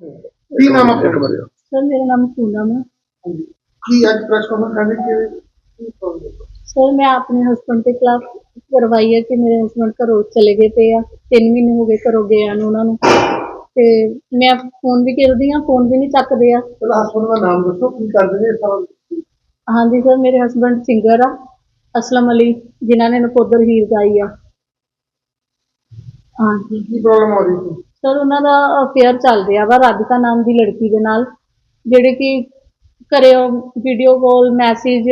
ਕੀ ਨਾਮ ਆਪਣਾ ਕਮਰਿਆ ਸਰ ਮੇਰਾ ਨਾਮ ਪੂਨਮ ਹੈ ਕੀ ਅੱਜ ਪ੍ਰੈਸ ਕਾਨਫਰੰਸ ਕਰਨੀ ਕਿ? ਸਰ ਮੈਂ ਆਪਣੇ ਹਸਬੰਡ ਦੇ ਖਿਲਾਫ ਕਰਵਾਈ ਹੈ ਕਿ ਮੇਰੇ ਹਸਬੰਡ ਘਰੋਂ ਚਲੇ ਗਏ ਪਏ ਆ। 3 ਮਹੀਨੇ ਹੋ ਗਏ ਘਰੋਂ ਗਏ ਨੂੰ ਉਹਨਾਂ ਨੂੰ। ਤੇ ਮੈਂ ਫੋਨ ਵੀ ਕਰਦੀ ਆ ਫੋਨ ਵੀ ਨਹੀਂ ਚੱਕਦੇ ਆ। ਹਸਬੰਦ ਦਾ ਨਾਮ ਦੱਸੋ ਕੀ ਕਰਦੇ ਨੇ ਸਾਰਾ ਹਾਂਜੀ ਸਰ ਮੇਰੇ ਹਸਬੰਡ ਸਿੰਗਰ ਆ। ਅਸਲਮ ਅਲੀ ਜਿਨ੍ਹਾਂ ਨੇ ਨਕੋਦਰ ਹੀਰ ਗਾਈ ਆ। ਹਾਂਜੀ। ਕੀ ਪ੍ਰੋਬਲਮ ਆ ਰਹੀ ਸੀ? ਸਰ, ਉਹਨਾਂ ਦਾ ਅਫੇਅਰ ਚੱਲ ਰਿਹਾ ਵਾ, ਰਾਧਿਕਾ ਨਾਮ ਦੀ ਲੜਕੀ ਦੇ ਨਾਲ, ਜਿਹੜੇ ਕਿ ਘਰੇ ਵੀਡੀਓ ਕਾਲ ਮੈਸੇਜ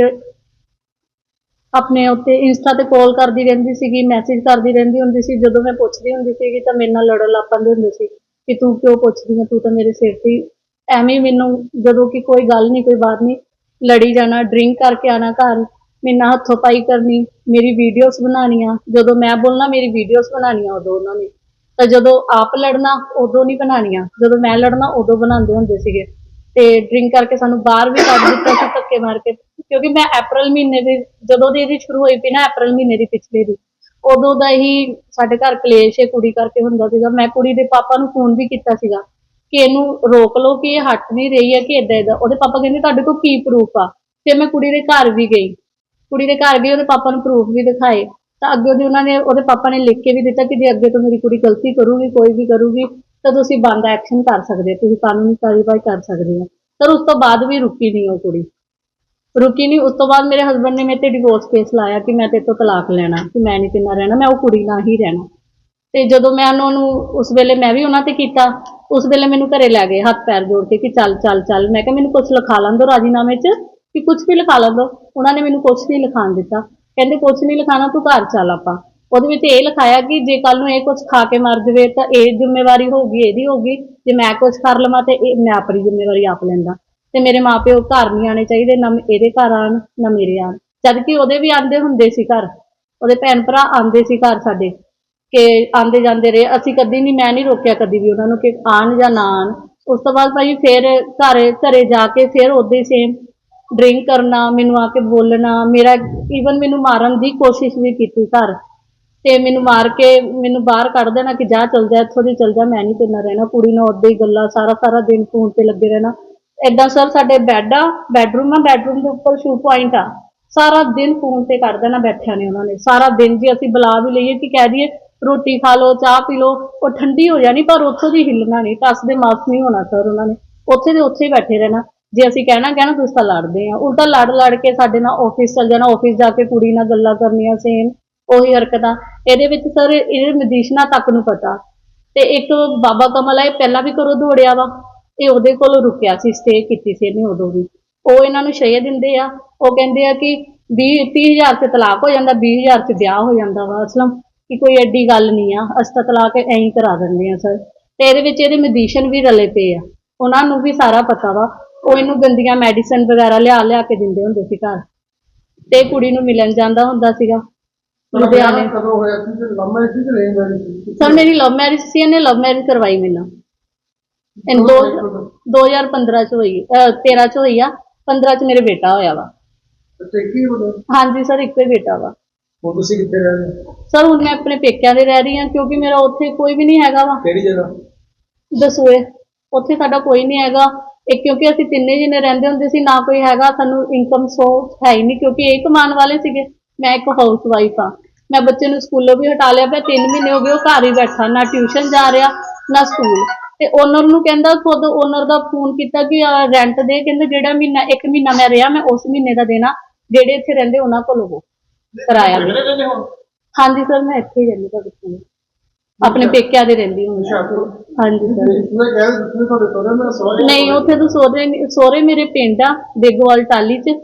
ਆਪਣੇ ਉੱਤੇ ਇੰਸਟਾ ਤੇ ਕਾਲ ਕਰਦੀ ਰਹਿੰਦੀ ਸੀਗੀ ਮੈਸੇਜ ਕਰਦੀ ਰਹਿੰਦੀ ਹੁੰਦੀ ਸੀ। ਜਦੋਂ ਮੈਂ ਪੁੱਛਦੀ ਹੁੰਦੀ ਸੀਗੀ ਤਾਂ ਮੇਰੇ ਨਾਲ ਲੜਨ ਲੱਗ ਪੈਂਦੇ ਹੁੰਦੇ ਸੀ ਕਿ ਤੂੰ ਕਿਉਂ ਪੁੱਛਦੀ ਹੈ ਤੂੰ ਤਾਂ ਮੇਰੇ ਸਿਰ ਤੇ ਐਵੇਂ ਮੈਨੂੰ, ਜਦੋਂ ਕਿ ਕੋਈ ਗੱਲ ਨਹੀਂ, ਕੋਈ ਬਾਤ ਨਹੀਂ, ਲੜੀ ਜਾਣਾ ਡਰਿੰਕ ਕਰਕੇ ਆਣਾ ਘਰ, ਮੇਰੇ ਨਾਲ ਹੱਥੋਂ ਪਾਈ ਕਰਨੀ, ਮੇਰੀ ਵੀਡੀਓਜ਼ ਬਣਾਉਣੀਆਂ। ਜਦੋਂ ਮੈਂ ਬੋਲਣਾ, ਮੇਰੀ ਵੀਡੀਓਜ਼ ਬਣਾਉਣੀਆਂ ਉਦੋਂ ਉਹਨਾਂ ਨੇ। ਤਾਂ ਜਦੋਂ ਆਪ ਲੜਨਾ ਉਦੋਂ ਨਹੀਂ ਬਣਾਉਣੀਆਂ। ਜਦੋਂ ਮੈਂ ਲੜਨਾ ਉਦੋਂ ਬਣਾਉਂਦੇ ਹੁੰਦੇ ਸੀਗੇ। ਤੇ ਡਰਿੰਕ ਕਰਕੇ ਸਾਨੂੰ ਬਾਹਰ ਵੀ ਕੱਢ ਦਿੱਤਾ ਸੀ, ਧੱਕੇ ਮਾਰ ਕੇ। ਕਿਉਂਕਿ ਮੈਂ ਅਪ੍ਰੈਲ ਮਹੀਨੇ ਦੀ, ਜਦੋਂ ਦੀ ਇਹਦੀ ਸ਼ੁਰੂ ਹੋਈ ਪਈ ਨਾ ਅਪ੍ਰੈਲ ਮਹੀਨੇ ਦੀ ਪਿਛਲੇ ਦੀ, ਉਦੋਂ ਦਾ ਹੀ ਸਾਡੇ ਘਰ ਕਲੇਸ਼ ਇਹ ਕੁੜੀ ਕਰਕੇ ਹੁੰਦਾ ਸੀਗਾ। ਮੈਂ ਕੁੜੀ ਦੇ ਪਾਪਾ ਨੂੰ ਫੋਨ ਵੀ ਕੀਤਾ ਸੀਗਾ ਕਿ ਇਹਨੂੰ ਰੋਕ ਲਓ ਕਿ ਇਹ ਹਟ ਨਹੀਂ ਰਹੀ ਹੈ, ਕਿ ਇਦਾਂ ਇਦਾਂ ਉਹਦੇ ਪਾਪਾ ਕਹਿੰਦੇ, ਤੁਹਾਡੇ ਕੋਲ ਕੀ ਪ੍ਰੂਫ ਆ? ਫਿਰ ਮੈਂ ਕੁੜੀ ਦੇ ਘਰ ਵੀ ਗਈ। ਕੁੜੀ ਦੇ ਘਰ ਗਈ, ਉਹਦੇ ਪਾਪਾ ਨੂੰ ਪ੍ਰੂਫ ਵੀ ਦਿਖਾਏ। ਤਾਂ ਅੱਗੇ ਉਹਦੀ ਉਹਨਾਂ ਨੇ, ਉਹਦੇ ਪਾਪਾ ਨੇ ਲਿਖ ਕੇ ਵੀ ਦਿੱਤਾ ਕਿ ਜੇ ਅੱਗੇ ਤੋਂ ਮੇਰੀ ਕੁੜੀ ਗਲਤੀ ਕਰੂਗੀ, ਕੋਈ ਵੀ ਕਰੂਗੀ, ਤਾਂ ਤੁਸੀਂ ਬੰਦ ਐਕਸ਼ਨ ਕਰ ਸਕਦੇ ਹੋ, ਤੁਸੀਂ ਕਾਨੂੰਨੀ ਕਾਰਵਾਈ ਕਰ ਸਕਦੇ ਹੋ। ਪਰ ਉਸ ਤੋਂ ਬਾਅਦ ਵੀ ਰੁਕੀ ਨਹੀਂ ਉਹ ਕੁੜੀ। ਰੁਕੀ ਨਹੀਂ, ਉਸ ਤੋਂ ਬਾਅਦ ਮੇਰੇ ਹਸਬੰਡ ਨੇ ਮੇਰੇ ਤੇ ਡਿਵੋਰਸ ਕੇਸ ਲਾਇਆ ਕਿ ਮੈਂ ਤੇਰੇ ਤੋਂ ਤਲਾਕ ਲੈਣਾ, ਕਿ ਮੈਂ ਨਹੀਂ ਤੇਰੇ ਰਹਿਣਾ, ਮੈਂ ਉਹ ਕੁੜੀ ਨਾਲ ਹੀ ਰਹਿਣਾ। ਤੇ ਜਦੋਂ ਮੈਂ ਉਹਨਾਂ ਨੂੰ ਉਸ ਵੇਲੇ ਮੈਂ ਵੀ ਉਹਨਾਂ ਤੇ ਕੀਤਾ, ਉਸ ਵੇਲੇ ਮੈਨੂੰ ਘਰੇ ਲੈ ਗਏ, ਹੱਥ ਪੈਰ ਜੋੜ ਕੇ ਕਿ ਚੱਲ ਚੱਲ ਚੱਲ। ਮੈਂ ਕਿਹਾ ਮੈਨੂੰ ਕੁਝ ਲਿਖਾ ਲਾਂ ਦੋ ਰਾਜੀਨਾਮੇ 'ਚ, ਕਿ ਕੁਝ ਵੀ ਲਿਖਾ ਲਾਂ ਦੋ। ਉਹਨਾਂ ਨੇ ਮੈਨੂੰ ਕੁਝ ਨਹੀਂ ਲਿਖਾਣ ਦਿੱਤਾ। ਕਹਿੰਦੇ ਕੁਝ ਨਹੀਂ ਲਿਖਾਣਾ, ਤੂੰ ਘਰ ਚੱਲ ਆਪਾਂ। ਉਹਦੇ ਵਿੱਚ ਇਹ ਲਿਖਾਇਆ ਕਿ ਜੇ ਕੱਲ ਨੂੰ ਇਹ ਕੁਝ ਖਾ ਕੇ ਮਰ ਜਾਵੇ, ਤਾਂ ਇਹ ਜ਼ਿੰਮੇਵਾਰੀ ਹੋਊਗੀ ਇਹਦੀ ਹੋਊਗੀ ਜੇ ਮੈਂ ਕੁਝ ਕਰ ਲਵਾਂ, ਤੇ ਇਹ, ਮੈਂ ਆਪਣੀ ਜ਼ਿੰਮੇਵਾਰੀ ਆਪ ਲੈਂਦਾ। ਤੇ ਮੇਰੇ ਮਾਪਿਓ ਘਰ ਨਹੀਂ ਆਣੇ ਚਾਹੀਦੇ, ਨਾ ਇਹਦੇ ਘਰ ਆਣ ਨਾ ਮੇਰੇ ਆਣ ਜਦ ਕਿ ਉਹਦੇ ਵੀ ਆਂਦੇ ਹੁੰਦੇ ਸੀ ਘਰ। ਉਹਦੇ ਭੈਣ ਭਰਾ ਆਂਦੇ ਸੀ ਘਰ ਸਾਡੇ, ਕਿ ਆਂਦੇ ਜਾਂਦੇ ਰਹੇ। ਅਸੀਂ ਕਦੀ ਨਹੀਂ, ਮੈਂ ਨਹੀਂ ਰੋਕਿਆ ਕਦੀ ਵੀ ਉਹਨਾਂ ਨੂੰ ਕਿ ਆਣ ਜਾਂ ਨਾ ਆਣ ਉਸ ਤੋਂ ਬਾਅਦ ਭਾਈ ਫਿਰ ਘਰ, ਘਰੇ ਜਾ ਕੇ ਫਿਰ ਉਦਾਂ ਸੇਮ ਡਰਿੰਕ ਕਰਨਾ, ਮੈਨੂੰ ਆ ਕੇ ਬੋਲਣਾ, ਮੇਰਾ ਈਵਨ ਮੈਨੂੰ ਮਾਰਨ ਦੀ ਕੋਸ਼ਿਸ਼ ਵੀ ਕੀਤੀ ਘਰ। ਤੇ ਮੈਨੂੰ ਮਾਰ ਕੇ ਮੈਨੂੰ ਬਾਹਰ ਕੱਢ ਦੇਣਾ ਕਿ ਜਾ ਚਲ ਜਾ, ਇੱਥੋਂ ਦੀ ਚਲ ਜਾ, ਮੈਂ ਨਹੀਂ ਤੇਰੇ ਰਹਿਣਾ। ਕੁੜੀ ਨਾਲ ਉਦਾਂ ਹੀ ਗੱਲਾਂ, ਸਾਰਾ ਸਾਰਾ ਦਿਨ ਫੋਨ ਤੇ ਲੱਗੇ ਰਹਿਣਾ। ਏਦਾਂ ਸਰ ਸਾਡੇ ਬੈੱਡ ਆ ਬੈਡਰੂਮ ਆ ਬੈਡਰੂਮ ਦੇ ਉੱਪਰ ਸ਼ੂ ਪੁਆਇੰਟ ਆ। ਸਾਰਾ ਦਿਨ ਫੋਨ ਤੇ ਕੱਢ ਦੇਣਾ ਬੈਠਿਆਂ ਨੇ ਉਹਨਾਂ ਨੇ। ਸਾਰਾ ਦਿਨ ਜੀ ਅਸੀਂ ਬੁਲਾ ਵੀ ਲਈਏ ਕਿ ਕਹਿ ਦਈਏ, ਰੋਟੀ ਖਾ ਲਓ, ਚਾਹ ਪੀ ਲਓ, ਉਹ ਠੰਡੀ ਹੋ ਜਾਣੀ, ਪਰ ਉੱਥੋਂ ਦੀ ਹਿੱਲਣਾ ਨਹੀਂ। ਟੱਸ ਦੇ ਮਾਸ ਨਹੀਂ ਹੋਣਾ ਸਰ ਉਹਨਾਂ ਨੇ। ਉੱਥੇ ਦੇ ਉੱਥੇ ਹੀ ਬੈਠੇ ਰਹਿਣਾ। ਜੇ ਅਸੀਂ ਕਹਿਣਾ ਕਹਿਣਾ ਤੁਸੀਂ ਤਾਂ ਲੜਦੇ ਆ। ਉਲਟਾ ਲੜ ਲੜ ਕੇ ਸਾਡੇ ਨਾਲ ਆਫਿਸ ਚਲ ਜਾਣਾ ਆਫਿਸ ਜਾ ਕੇ ਕੁੜੀ ਨਾਲ ਗੱਲਾਂ ਕਰਨੀਆਂ ਸੇਮ ਉਹੀ ਹਰਕਤਾਂ। ਇਹਦੇ ਵਿੱਚ ਸਰ ਇਹ ਮਜੀਸ਼ਨਾ ਤੱਕ ਨੂੰ ਪਤਾ। ਤੇ ਇੱਕ ਬਾਬਾ ਕਮਲ ਆ ਪਹਿਲਾਂ ਵੀ ਕਰੋ ਦੌੜਿਆ ਵਾ। ਇਹ ਉਹਦੇ ਕੋਲ ਰੁਕਿਆ ਸੀ ਸਟੇ ਕੀਤੀ ਸੀ ਇਹਨੇ ਉਦੋਂ ਵੀ। ਉਹ ਇਹਨਾਂ ਨੂੰ ਸ਼ੇ ਦਿੰਦੇ ਆ। ਉਹ ਕਹਿੰਦੇ ਆ ਕਿ 20 30000 ਤੇ ਤਲਾਕ ਹੋ ਜਾਂਦਾ 20000 ਚ ਵਿਆਹ ਹੋ ਜਾਂਦਾ ਵਾ। ਅਸਲਮ ਕਿ ਕੋਈ ਐਡੀ ਗੱਲ ਨਹੀਂ ਆ। ਅਸੀਂ ਤਾਂ ਤਲਾਕ ਐਂ ਕਰਾ ਦਿੰਦੇ ਆ ਸਰ ਤੇ ਇਹਦੇ ਵਿੱਚ ਇਹਦੇ ਮਦੀਸ਼ਨ ਵੀ ਰਲੇ ਪਏ ਆ। ਉਹਨਾਂ ਨੂੰ ਵੀ ਸਾਰਾ ਪਤਾ ਵਾ। ਉਹ ਇਹਨੂੰ ਗੰਦੀਆਂ ਮੈਡੀਸਨ ਵਗੈਰਾ ਲਿਆ ਲਿਆ ਕੇ ਦਿੰਦੇ ਹੁੰਦੇ ਸੀ ਘਰ। ਤੇ ਕੁੜੀ ਨੂੰ ਮਿਲਣ ਜਾਂਦਾ ਹੁੰਦਾ ਸੀਗਾ। ਲੁਧਿਆਣੇ ਲੁਧਿਆਣੇ ਕਦੋਂ ਹੋਇਆ ਸੀ ਤੇ ਲੰਮੇ ਸੀ ਕਿ ਨਹੀਂ ਹੋਇਆ ਸਰ ਮੇਰੀ ਲਵ ਮੈਰਿਜ ਸੀ ਇਹਨੇ ਲਵ ਮੈਰਿਜ ਕਰਵਾਈ ਮੈਨੂੰ। ਇਹ ਦੋ 2015 ਚ ਹੋਈ ਅਹ 13 ਚ ਹੋਈ ਆ 15 ਚ ਮੇਰੇ ਬੇਟਾ ਹੋਇਆ ਵਾ। ਤੇ ਕੀ ਹੋਇਆ ਹਾਂਜੀ ਸਰ ਇੱਕੋ ਹੀ ਬੇਟਾ ਵਾ। ਹੁਣ ਤੁਸੀਂ ਕਿੱਥੇ ਰਹਿ ਰਹੇ ਹੋ? ਸਰ ਹੁਣ ਮੈਂ ਆਪਣੇ ਪੇਕਿਆਂ ਦੇ ਰਹਿ ਰਹੀ ਹਾਂ ਕਿਉਂਕਿ ਮੇਰਾ ਉੱਥੇ ਕੋਈ ਵੀ ਨਹੀਂ ਹੈਗਾ ਵਾ। ਕਿਹੜੀ ਜਗ੍ਹਾ? ਦਸੂਏ ਉੱਥੇ ਸਾਡਾ ਕੋਈ ਨਹੀਂ ਹੈਗਾ। ਇੱਕ ਕਿਉਂਕਿ ਅਸੀਂ ਤਿੰਨੇ ਜਿਹਨੇ ਰਹਿੰਦੇ ਹੁੰਦੇ ਸੀ ਨਾ ਕੋਈ ਹੈਗਾ ਸਾਨੂੰ ਇਨਕਮ ਸੋਰਸ ਹੈ ਹੀ ਨਹੀਂ ਕਿਉਂਕਿ ਇਹ ਕਮਾਉਣ ਵਾਲੇ ਸੀਗੇ। ਮੈਂ ਇੱਕ ਹਾਊਸ ਵਾਈਫ ਆ ਮੈਂ ਬੱਚੇ ਨੂੰ ਸਕੂਲੋਂ ਵੀ ਹਟਾ ਲਿਆ ਪਿਆ 3 ਮਹੀਨੇ ਹੋ ਗਏ ਉਹ ਘਰ ਹੀ ਬੈਠਾ ਨਾ ਟਿਊਸ਼ਨ ਜਾ ਰਿਹਾ ਨਾ ਸਕੂਲ ਤੇ ਓਨਰ ਨੂੰ ਕਹਿੰਦਾ ਖੁਦ ਓਨਰ ਦਾ ਫੋਨ ਕੀਤਾ ਕਿ ਰੈਂਟ ਦੇ ਕਹਿੰਦੇ ਜਿਹੜਾ ਮਹੀਨਾ ਇੱਕ ਮਹੀਨਾ ਮੈਂ ਰਿਹਾ ਮੈਂ ਉਸ ਮਹੀਨੇ ਦਾ ਦੇਣਾ ਜਿਹੜੇ ਇੱਥੇ ਰਹਿੰਦੇ ਉਹਨਾਂ ਕੋਲ ਉਹ ਕਰਾਇਆ। ਹਾਂਜੀ ਸਰ ਮੈਂ ਇੱਥੇ ਹੀ ਰਹਿੰਦੀ ਤੁਹਾਡੇ ਕੋਲ ਆਪਣੇ ਪੇਕਿਆਂ ਦੇ ਰਹਿੰਦੀ ਹਾਂ। ਹੁਸ਼ਿਆਰਪੁਰ ਹਾਂਜੀ ਸਰ। ਇਸਨੇ ਕਹਿ ਤੁਹਾਡੇ ਸੋਹਰੇ ਮੈਂ ਸੋਹਰੇ ਨਹੀਂ ਉੱਥੇ ਤਾਂ ਸੋਹਰੇ ਸੋਹਰੇ ਮੇਰੇ ਪਿੰਡ ਆ ਬੇਗੋਵਾਲ ਟਾਲੀ 'ਚ।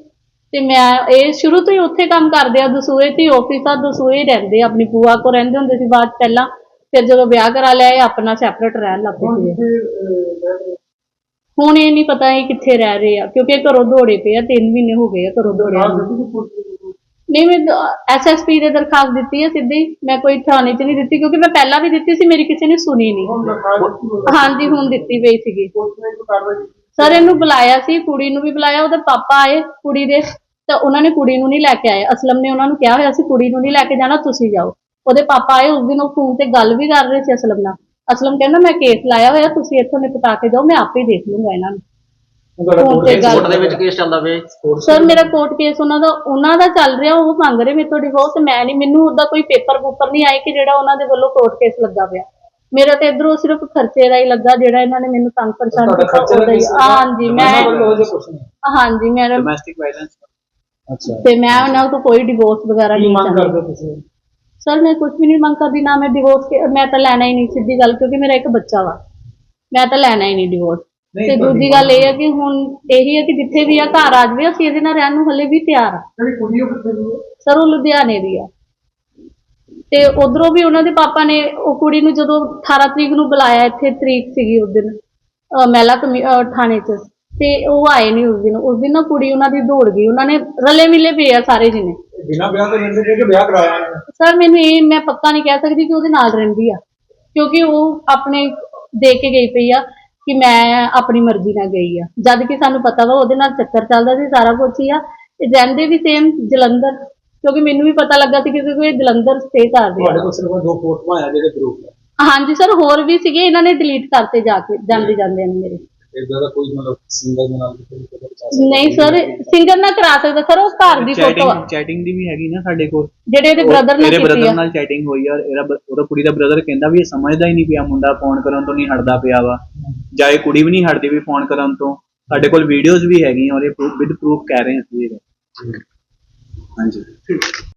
ਤੇ ਮੈਂ ਇਹ ਸ਼ੁਰੂ ਤੋਂ ਹੀ ਉੱਥੇ ਕੰਮ ਕਰਦੇ ਆ ਦਸੂਏ ਤੇ ਆਫਿਸ ਆ ਦਸੂਏ ਹੀ ਰਹਿੰਦੇ ਆ, ਆਪਣੀ ਬੂਆ ਕੋ ਰਹਿੰਦੇ ਹੁੰਦੇ ਸੀ ਬਾਅਦ 'ਚ ਪਹਿਲਾਂ। ਫਿਰ ਜਦੋਂ ਵਿਆਹ ਕਰਾ ਲਿਆ ਇਹ ਆਪਣਾ ਸੈਪਰੇਟ ਰਹਿਣ ਲੱਗ ਪਏ? ਹੁਣ ਇਹ ਨਹੀਂ ਪਤਾ ਇਹ ਕਿੱਥੇ ਰਹਿ ਰਹੇ ਆ ਕਿਉਂਕਿ ਇਹ ਘਰੋਂ ਦੌੜੇ ਪਏ ਆ 3 ਮਹੀਨੇ ਹੋ ਗਏ ਆ ਘਰੋਂ ਦੌੜਿਆ ਨੂੰ। ਨਹੀਂ ਮੈਂ ਐਸਐਸਪੀ ਦੇ ਦਰਖਾਸਤ ਦਿੱਤੀ ਹੈ ਸਿੱਧੀ। ਮੈਂ ਕੋਈ ਥਾਣੇ 'ਚ ਨਹੀਂ ਦਿੱਤੀ ਕਿਉਂਕਿ ਮੈਂ ਪਹਿਲਾਂ ਵੀ ਦਿੱਤੀ ਸੀ ਮੇਰੀ ਕਿਸੇ ਨੇ ਸੁਣੀ ਨਹੀਂ। ਹਾਂਜੀ ਹੁਣ ਦਿੱਤੀ ਪਈ ਸੀਗੀ? ਸਰ ਇਹਨੂੰ ਬੁਲਾਇਆ ਸੀ ਕੁੜੀ ਨੂੰ ਵੀ ਬੁਲਾਇਆ ਉਹਦੇ ਪਾਪਾ ਆਏ ਕੁੜੀ ਦੇ ਤਾਂ ਉਹਨਾਂ ਨੇ ਕੁੜੀ ਨੂੰ ਨਹੀਂ ਲੈ ਕੇ ਆਏ। ਅਸਲਮ ਨੇ ਉਹਨਾਂ ਨੂੰ ਕਿਹਾ ਹੋਇਆ ਸੀ ਕੁੜੀ ਨੂੰ ਨਹੀਂ ਲੈ ਕੇ ਜਾਣਾ ਤੁਸੀਂ ਜਾਓ। ਉਹਦੇ ਪਾਪਾ ਆਏ ਉਸ ਦਿਨ ਉਹ ਫੋਨ ਤੇ ਗੱਲ ਵੀ ਕਰ ਰਹੇ ਸੀ ਅਸਲਮ ਨਾਲ। ਅਸਲਮ ਕਹਿੰਦਾ ਮੈਂ ਕੇਸ ਲਾਇਆ ਹੋਇਆ ਤੁਸੀਂ ਇੱਥੋਂ ਨਿਪਟਾ ਕੇ ਜਾਓ ਮੈਂ ਆਪੇ ਦੇਖ ਲੂੰਗਾ ਇਹਨਾਂ ਨੂੰ। ਫੋਨ ਤੇ ਗੱਲ ਕੋਰਟ ਦੇ ਵਿੱਚ ਕੇਸ ਚੱਲਦਾ। ਸਰ ਮੇਰਾ ਕੋਰਟ ਕੇਸ ਉਹਨਾਂ ਦਾ ਉਹਨਾਂ ਦਾ ਚੱਲ ਰਿਹਾ ਉਹ ਮੰਗ ਰਹੇ ਮੇਰੇ ਤੋਂ ਡਿਵੋਰਸ ਮੈਂ ਨਹੀਂ ਮੈਨੂੰ ਉਹਦਾ ਕੋਈ ਪੇਪਰ ਪੂਪਰ ਨਹੀਂ ਆਏ ਕਿ ਜਿਹੜਾ ਉਹਨਾਂ ਦੇ ਵੱਲੋਂ ਕੋਰਟ ਕੇਸ ਲੱਗਾ ਪਿਆ। ਮੇਰਾ ਤੇ ਇਧਰੋਂ ਸਿਰਫ ਖਰਚੇ ਦਾ ਹੀ ਲੱਗਾ ਜਿਹੜਾ ਇਹਨਾਂ ਨੇ ਮੈਨੂੰ ਤੰਗ ਪਰੇਸ਼ਾਨ ਕੀਤਾ ਖਰਚੇ ਦਾ ਉਹਦਾ ਹੀ ਕੇਸ ਹਾਂਜੀ ਮੈਂ ਕੁਛ ਨਹੀਂ। ਹਾਂਜੀ ਮੇਰਾ ਡੋਮੈਸਟਿਕ ਵਾਇਲੈਂਸ ਅੱਛਾ। ਤੇ ਮੈਂ ਉਹਨਾਂ ਤੋਂ ਕੋਈ ਡਿਵੋਰਸ ਵਗੈਰਾ ਨਹੀਂ ਮੰਗ ਚਾਹੁੰਦੀ। ਕਰਦੇ ਤੁਸੀਂ? ਸਰ ਮੈਂ ਕੁਝ ਵੀ ਨਹੀਂ ਮੰਗ ਕਰਦੀ ਨਾ ਮੈਂ ਡਿਵੋਰਸ ਮੈਂ ਤਾਂ ਲੈਣਾ ਹੀ ਨਹੀਂ ਸਿੱਧੀ ਗੱਲ ਕਿਉਂਕਿ ਮੇਰਾ ਇੱਕ ਬੱਚਾ ਵਾ। ਮੈਂ ਤਾਂ ਲੈਣਾ ਹੀ ਨਹੀਂ ਡਿਵੋਰਸ ਤੇ ਦੂਜੀ ਗੱਲ ਇਹ ਹੈ ਕਿ ਹੁਣ ਇਹੀ ਹੈ ਕਿ ਜਿੱਥੇ ਵੀ ਆ ਘਰ ਆ ਜਾਵੇ ਅਸੀਂ ਇਹਦੇ ਨਾਲ ਰਹਿਣ ਨੂੰ ਹਲੇ ਵੀ ਤਿਆਰ ਆ। ਜਿਹੜੀ ਕੁੜੀ ਉਹ ਕਿੱਥੇ ਦੀ ਹੈ ਸਰ ਉਹ ਲੁਧਿਆਣੇ ਦੀ ਆ। ਤੇ ਉਧਰੋਂ ਵੀ ਉਹਨਾਂ ਦੇ ਪਾਪਾ ਨੇ ਉਹ ਕੁੜੀ ਨੂੰ ਜਦੋਂ 18 ਤਰੀਕ ਨੂੰ ਬੁਲਾਇਆ ਇੱਥੇ ਤਰੀਕ ਸੀਗੀ ਉਸ ਦਿਨ ਅਹ ਮਹਿਲਾ ਕਮੀ- ਅਹ ਥਾਣੇ 'ਚ ਤੇ ਉਹ ਆਏ ਨਹੀਂ ਉਸ ਦਿਨ। ਉਸ ਦਿਨ ਨਾ ਕੁੜੀ ਉਹਨਾਂ ਦੀ ਦੌੜ ਗਈ। ਉਹਨਾਂ ਨੇ ਰਲੇ ਮਿਲੇ ਪਏ ਆ ਸਾਰੇ ਜਿਨੇ ਬਿਨਾਂ ਵਿਆਹ ਤੋਂ ਰਹਿੰਦੇ ਜਿਹੜੇ ਵਿਆਹ ਕਰਾਇਆ ਇਹਨਾਂ ਨੇ। ਸਰ ਮੈਨੂੰ ਇਹ ਮੈਂ ਪੱਕਾ ਨਹੀਂ ਕਹਿ ਸਕਦੀ ਕਿ ਉਹਦੇ ਨਾਲ ਰਹਿੰਦੀ ਆ। ਕਿਉਂਕਿ ਉਹ ਆਪਣੇ ਦੇ ਕੇ ਗਈ ਪਈ ਆ। ਕਿ ਮੈਂ ਆਪਣੀ ਮਰਜ਼ੀ ਨਾਲ ਗਈ ਆ। ਜਦ ਕਿ ਸਾਨੂੰ ਪਤਾ ਵਾ ਉਹਦੇ ਨਾਲ ਚੱਕਰ ਚੱਲਦਾ ਸੀ ਸਾਰਾ ਕੁਝ ਹੀ ਆ। ਤੇ ਰਹਿੰਦੇ ਵੀ ਸੇਮ ਜਲੰਧਰ ਕਿਉਂਕਿ ਮੈਨੂੰ ਵੀ ਪਤਾ ਲੱਗਾ ਸੀ ਕਿ ਕਿਉਂਕਿ ਇਹ ਜਲੰਧਰ ਸਟੇ ਕਰਦੇ ਤੁਹਾਡੇ ਆ ਕੋਲ ਸਿਰਫ ਦੋ ਫੋਟੋਆਂ ਆ ਜਿਹੜੇ ਹੈ ਹਾਂਜੀ ਸਰ ਹੋਰ ਵੀ ਸੀਗੇ ਇਹਨਾਂ ਨੇ ਡਿਲੀਟ ਕਰਤੇ ਜਾ ਕੇ ਜਾਂਦੇ ਜਾਂਦੇ ਨੇ ਮੇਰੇ। ਇਦਾਂ ਦਾ ਕੋਈ ਮਤਲਬ ਸਿੰਗਲ ਦੇ ਨਾਲ ਕਿਸੇ ਨੂੰ ਪਤਾ ਨਹੀਂ ਸਰ ਸਿੰਗਰ ਨਾ ਕਰਾ ਸਕਦਾ ਸਰ ਉਹ ਘਰ ਦੀ ਫੋਟੋ ਆ। ਚੈਟਿੰਗ ਚੈਟਿੰਗ ਦੀ ਵੀ ਹੈਗੀ ਨਾ ਸਾਡੇ ਕੋਲ। ਜਿਹੜੇ ਇਹਦੇ ਬ੍ਰਦਰ ਨਾਲ ਮੇਰੇ ਕੀਤੀ ਬ੍ਰਦਰ ਆ। ਨਾਲ ਚੈਟਿੰਗ ਹੋਈ ਆ ਇਹਦਾ ਬ- ਉਹਦਾ ਕੁੜੀ ਦਾ ਬ੍ਰਦਰ ਕਹਿੰਦਾ ਵੀ ਇਹ ਸਮਝਦਾ ਹੀ ਨਹੀਂ ਪਿਆ ਮੁੰਡਾ ਫੋਨ ਕਰਨ ਤੋਂ ਨਹੀਂ ਹਟਦਾ ਪਿਆ ਵਾ। ਜਾਂ ਇਹ ਕੁੜੀ ਵੀ ਨਹੀਂ ਹਟਦੀ ਵੀ ਫੋਨ ਕਰਨ ਤੋਂ। ਸਾਡੇ ਕੋਲ ਵੀਡੀਓਜ਼ ਵੀ ਹੈਗੀਆਂ ਔਰ ਇਹ ਵਿਦ ਪ੍ਰੂਫ ਕਹਿ ਰਹੇ ਹਾਂ ਅਸੀਂ ਇਹ ਗੱਲ। ਹਾਂਜੀ।